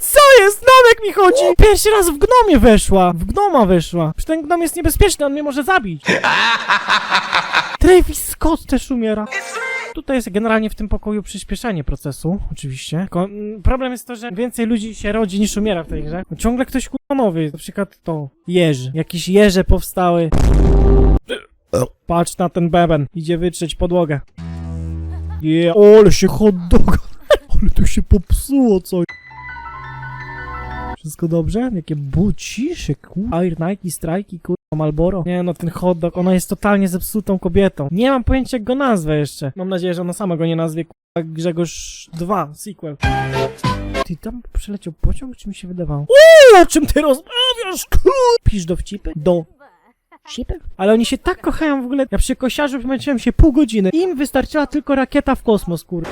Co jest? Gnomek mi chodzi! Pierwszy raz w gnomie weszła! W gnoma weszła! Przecież ten gnom jest niebezpieczny, on mnie może zabić! Travis Scott też umiera. Tutaj jest generalnie w tym pokoju przyspieszanie procesu, oczywiście. Tylko, mm, problem jest to, że więcej ludzi się rodzi niż umiera w tej grze. Bo Ciągle ktoś kurwa nowy, na przykład to, jeży. Jakieś jeże powstały. Patrz na ten beben, idzie wytrzeć podłogę. Yeah. ale się hot dog. Ale tu się popsuło coś. Wszystko dobrze? Jakie bucisze, kur... Air Nike, strajki, kur... Malboro. Nie no, ten hot dog, ona jest totalnie zepsutą kobietą. Nie mam pojęcia jak go nazwę jeszcze. Mam nadzieję, że ona sama go nie nazwie, kur... Grzegorz 2, sequel. Ty tam przeleciał pociąg, czy mi się wydawało? Uuu, o czym ty rozmawiasz, kur... Pisz do wcipy? Do Shipy? Ale oni się tak kochają w ogóle. Ja przy kosiarzu męczyłem się pół godziny. Im wystarczyła tylko rakieta w kosmos, kur...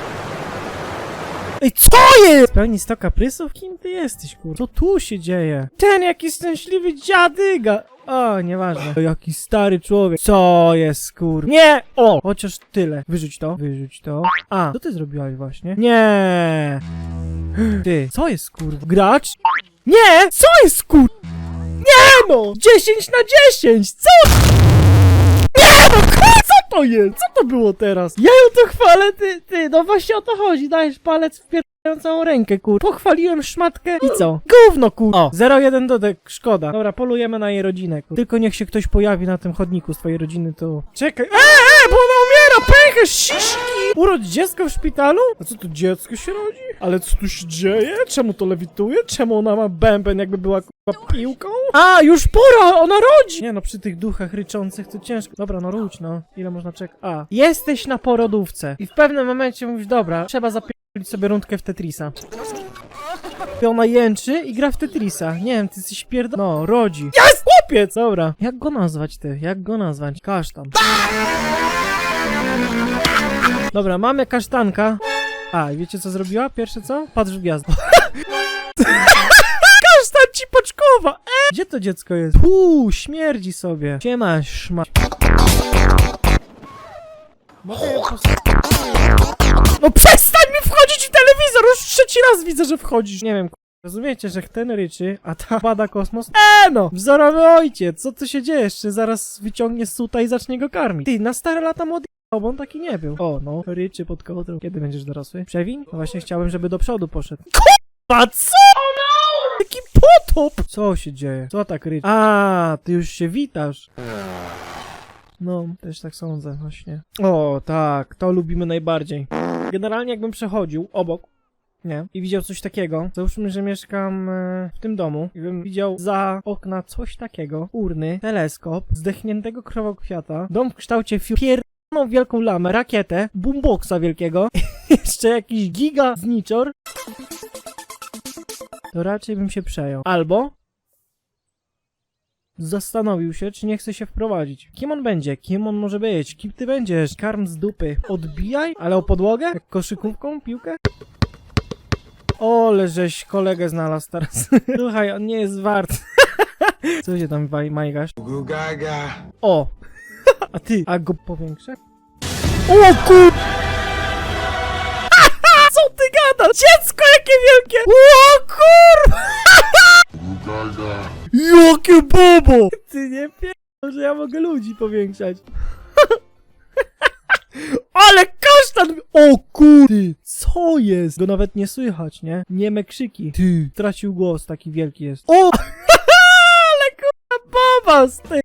Ej, co jest? Pełni sto kaprysów? Kim ty jesteś, kur? Co tu się dzieje? Ten jakiś szczęśliwy dziadyga! O, nieważne. O, Jaki stary człowiek. Co jest, kur? Nie! O! Chociaż tyle. Wyrzuć to. Wyrzuć to. A, co ty zrobiłaś właśnie? Nie! Ty, co jest, kur? Gracz? Nie! Co jest, kur? Nie no! 10 na 10! Co? To jest? Co to było teraz? Ja ją to chwalę, ty, ty, no właśnie o to chodzi, dajesz palec w całą rękę, kur. Pochwaliłem szmatkę i co? Gówno, kur. O, 0-1 dodek, szkoda. Dobra, polujemy na jej rodzinę, kur. Tylko niech się ktoś pojawi na tym chodniku z twojej rodziny, to... Czekaj, eee, eee, bo ona umiera, pęcherz, siśki! Urodź dziecko w szpitalu? A co tu dziecko się rodzi? Ale co tu się dzieje? Czemu to lewituje? Czemu ona ma bęben jakby była kurwa piłką? A, już pora, ona rodzi! Nie no, przy tych duchach ryczących to ciężko. Dobra, no ródź no. Ile można czekać? A, jesteś na porodówce. I w pewnym momencie mówisz, dobra, trzeba zapierdolić sobie rundkę w Tetrisa. I ona jęczy i gra w Tetrisa. Nie wiem, ty jesteś pierdol... No, rodzi. Jest! Chłopiec! Dobra. Jak go nazwać, ty? Jak go nazwać? Kasztan. Dobra, mamy kasztanka. A, i wiecie co zrobiła? Pierwsze co? Patrz w gwiazdę. to dziecko jest? Uuu, śmierdzi sobie. Siema, szma... Mogę No przestań mi wchodzić w telewizor! Już trzeci raz widzę, że wchodzisz. Nie wiem, k- rozumiecie, że ten ryczy, a ta bada kosmos? Eee no! Wzorowy ojciec! Co tu się dzieje? Jeszcze zaraz wyciągnie suta i zacznie go karmić. Ty, na stare lata młody bo on taki nie był. O, no, ryczy pod kołdrą. Kiedy będziesz dorosły? Przewiń? No właśnie chciałem, żeby do przodu poszedł. Kurwa, co? Co się dzieje? Co tak ryczy? A, ty już się witasz. No, też tak sądzę, właśnie. O, tak, to lubimy najbardziej. Generalnie jakbym przechodził obok, nie, i widział coś takiego, załóżmy, że mieszkam e, w tym domu i bym widział za okna coś takiego, urny, teleskop, zdechniętego krowokwiata, dom w kształcie fiu... Pierdoloną wielką lamę, rakietę, boomboxa wielkiego, jeszcze jakiś giga zniczor, to raczej bym się przejął. Albo zastanowił się, czy nie chce się wprowadzić. Kim on będzie? Kim on może być? Kim ty będziesz? Karm z dupy. Odbijaj? Ale o podłogę? Jak koszykówką? Piłkę? Ole, żeś kolegę znalazł teraz. Słuchaj, on nie jest wart. Co się tam majgasz? Gaga. O! A ty, a go powiększę? O kur... Co ty gadasz? Dziecko ja mogę ludzi powiększać. Ale kasztan! O kur... Ty, co jest? Go nawet nie słychać, nie? Nieme krzyki. Ty, tracił głos, taki wielki jest. O! Ale kurwa bobas, ty!